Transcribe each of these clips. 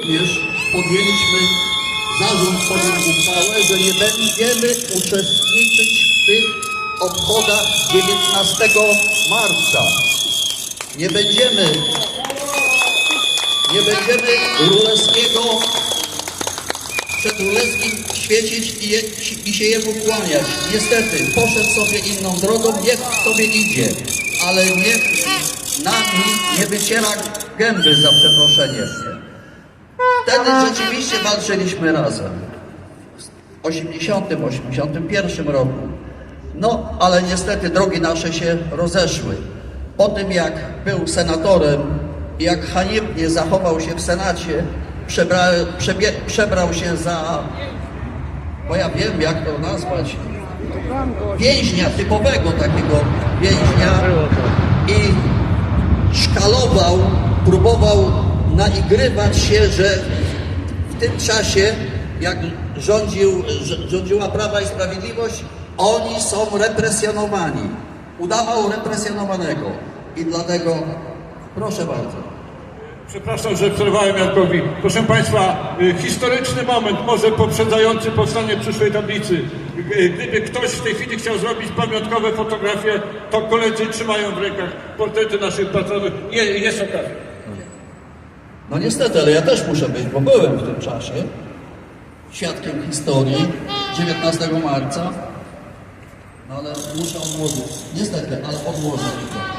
Również podjęliśmy, zarząd podjął uchwałę, że nie będziemy uczestniczyć w tych obchodach 19 marca. Nie będziemy, nie będziemy Królewskiego przed Królewskim świecić i, je, i się Jemu kłaniać. Niestety, poszedł sobie inną drogą, niech sobie idzie, ale niech nami nie wyciera gęby za przeproszeniem. Wtedy rzeczywiście walczyliśmy razem. W 80, 81 roku. No, ale niestety drogi nasze się rozeszły. Po tym jak był senatorem i jak haniebnie zachował się w Senacie, przebra, przebie, przebrał się za, bo ja wiem jak to nazwać, więźnia, typowego takiego więźnia i szkalował, próbował naigrywać się, że w tym czasie, jak rządził, rz- rządziła Prawa i Sprawiedliwość, oni są represjonowani. Udawał represjonowanego. I dlatego, proszę bardzo. Przepraszam, że przerwałem Jankowi. Proszę Państwa, y, historyczny moment, może poprzedzający powstanie przyszłej tablicy. Y, Gdyby ktoś w tej chwili chciał zrobić pamiątkowe fotografie, to koledzy trzymają w rękach portrety naszych patronów. Je, jest okazja. No niestety, ale ja też muszę być, bo byłem w tym czasie świadkiem historii 19 marca. No ale muszę odłożyć. Niestety, ale odłożę to.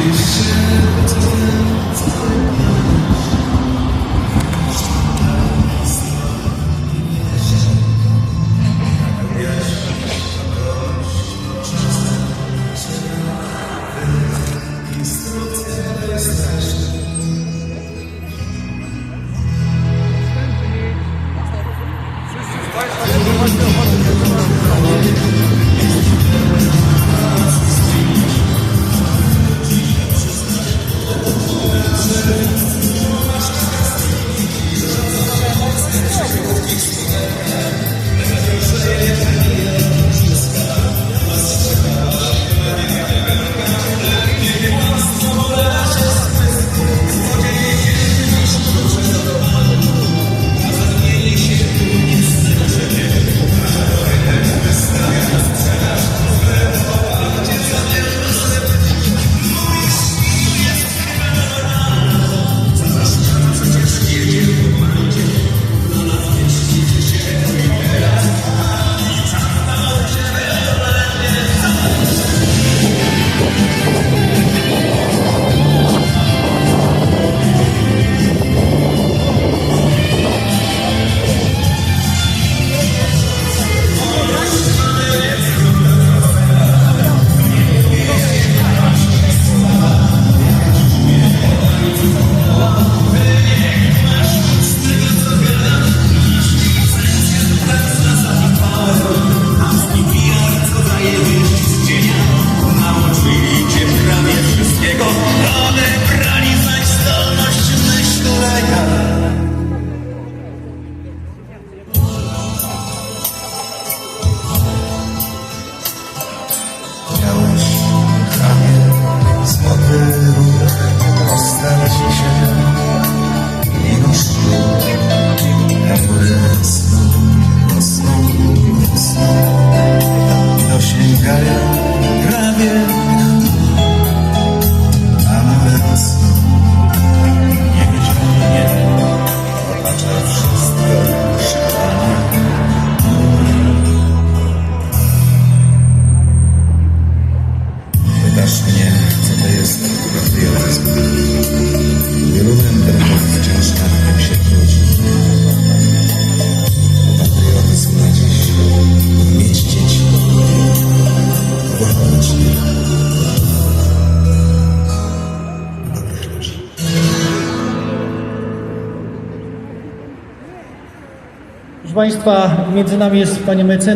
一瞬间思念 Proszę Państwa, między nami jest Pani Mecenas.